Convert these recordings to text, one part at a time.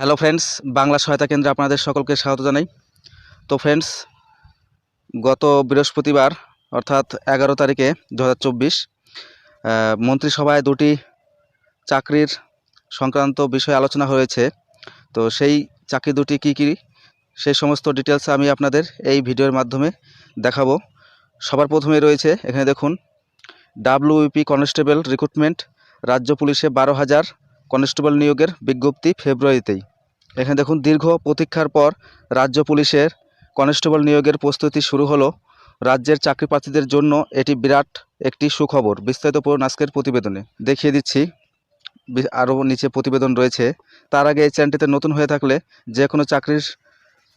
Hello friends Bangla সহায়তা কেন্দ্রে আপনাদের সকলকে স্বাগত জানাই। তো ফ্রেন্ডস গত বৃহস্পতিবার, অর্থাৎ এগারো তারিখে দু হাজার চব্বিশ মন্ত্রিসভায় দুটি চাকরির সংক্রান্ত বিষয়ে আলোচনা হয়েছে। তো সেই চাকরি দুটি কি কি, সেই সমস্ত ডিটেলস আমি আপনাদের এই ভিডিওর মাধ্যমে দেখাবো। সবার প্রথমে রয়েছে, এখানে দেখুন ডাব্লিউপি কনস্টেবল রিক্রুটমেন্ট রাজ্য পুলিশে বারো হাজার কনস্টেবল নিয়োগের বিজ্ঞপ্তি ফেব্রুয়ারিতেই। এখানে দেখুন, দীর্ঘ প্রতীক্ষার পর রাজ্য পুলিশের কনস্টেবল নিয়োগের প্রস্তুতি শুরু হলো। রাজ্যের চাকরি প্রার্থীদের জন্য এটি বিরাট একটি সুখবর। বিস্তারিত পড়ুন আজকের প্রতিবেদনে। দেখিয়ে দিচ্ছি আরও নিচে প্রতিবেদন রয়েছে। তার আগে এই চ্যানেলটিতে নতুন হয়ে থাকলে যে কোনো চাকরির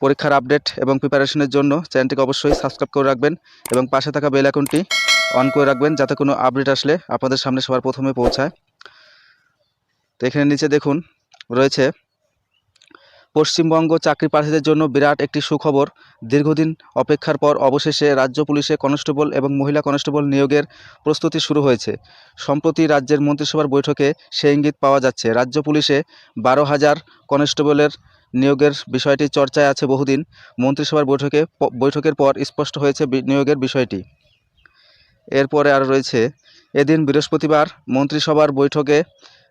পরীক্ষার আপডেট এবং প্রিপারেশনের জন্য চ্যানেলটিকে অবশ্যই সাবস্ক্রাইব করে রাখবেন এবং পাশে থাকা বেল আইকনটি অন করে রাখবেন যাতে কোনো আপডেট আসলে আপনাদের সামনে সবার প্রথমে পৌঁছায়। তো এখানে নিচে দেখুন, রয়েছে পশ্চিমবঙ্গ চাকরি প্রার্থীদের জন্য বিরাট একটি সুখবর। দীর্ঘদিন অপেক্ষার পর অবশেষে রাজ্য পুলিশে কনস্টেবল এবং মহিলা কনস্টেবল নিয়োগের প্রস্তুতি শুরু হয়েছে। সম্প্রতি রাজ্যের মন্ত্রিসভার বৈঠকে সে ইঙ্গিত পাওয়া যাচ্ছে। রাজ্য পুলিশে বারো হাজার কনস্টেবলের নিয়োগের বিষয়টি চর্চায় আছে বহুদিন। মন্ত্রিসভার বৈঠকে, বৈঠকের পর স্পষ্ট হয়েছে নিয়োগের বিষয়টি। এরপরে আর রয়েছে, এদিন বৃহস্পতিবার মন্ত্রিসভার বৈঠকে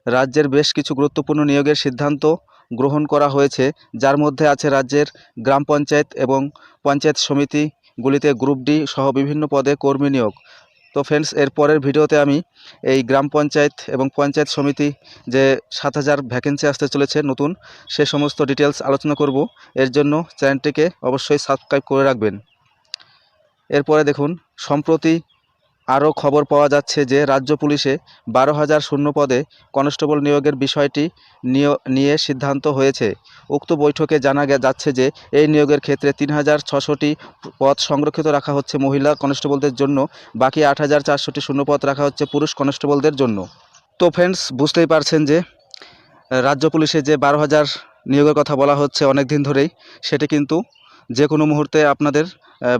রাজ্যের বেশ কিছু গুরুত্বপূর্ণ নিয়োগের সিদ্ধান্ত গ্রহণ করা হয়েছে, যার মধ্যে আছে রাজ্যের গ্রাম পঞ্চায়েত এবং পঞ্চায়েত সমিতিগুলিতে গ্রুপ ডি সহ বিভিন্ন পদে কর্মী নিয়োগ। তো ফ্রেন্ডস, এর পরের ভিডিওতে আমি এই গ্রাম পঞ্চায়েত এবং পঞ্চায়েত সমিতি যে সাত হাজার ভ্যাকেন্সি আসতে চলেছে নতুন, সে সমস্ত ডিটেলস আলোচনা করব। এর জন্য চ্যানেলটিকে অবশ্যই সাবস্ক্রাইব করে রাখবেন। এরপরে দেখুন, সম্প্রতি আরও খবর পাওয়া যাচ্ছে যে রাজ্য পুলিশে বারো হাজার শূন্য পদে কনস্টেবল নিয়োগের বিষয়টি নিয়ে সিদ্ধান্ত হয়েছে। উক্ত বৈঠকে জানা যাচ্ছে যে এই নিয়োগের ক্ষেত্রে তিন হাজার ছশোটি পদ সংরক্ষিত রাখা হচ্ছে মহিলা কনস্টেবলদের জন্য, বাকি আট হাজার চারশোটি শূন্য পদ রাখা হচ্ছে পুরুষ কনস্টেবলদের জন্য। তো ফ্রেন্ডস, বুঝতেই পারছেন যে রাজ্য পুলিশে যে বারো হাজার নিয়োগের কথা বলা হচ্ছে অনেক দিন ধরেই, সেটি কিন্তু যে কোনো মুহূর্তে আপনাদের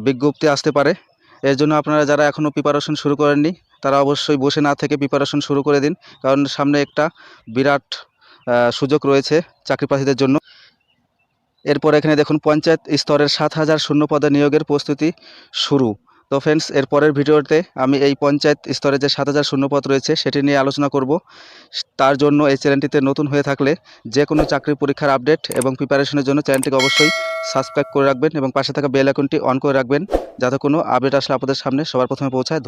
বিজ্ঞপ্তি আসতে পারে। এর জন্য আপনারা যারা এখনও প্রিপারেশন শুরু করেননি, তারা অবশ্যই বসে না থেকে প্রিপারেশন শুরু করে দিন। কারণ সামনে একটা বিরাট সুযোগ রয়েছে চাকরি প্রার্থীদের জন্য। এরপর এখানে দেখুন, পঞ্চায়েত স্তরের সাত হাজার শূন্য পদে নিয়োগের প্রস্তুতি শুরু। তো ফ্রেন্ডস এর পরের ভিডিওতে আমি এই পঞ্চায়েত স্তরে যে সাত হাজার শূন্যপদ রয়েছে, সেটি নিয়ে আলোচনা করব। তার জন্য এই চ্যানেলটিতে নতুন হয়ে থাকলে যে কোনো চাকরি পরীক্ষার আপডেট এবং প্রিপারেশনের জন্য চ্যানেলটিকে অবশ্যই সাবস্ক্রাইব করে রাখবেন এবং পাশে থাকা বেল আইকনটি অন করে রাখবেন, যাতে কোনো আপডেট আসলে আপনাদের সামনে সবার প্রথমে পৌঁছায়।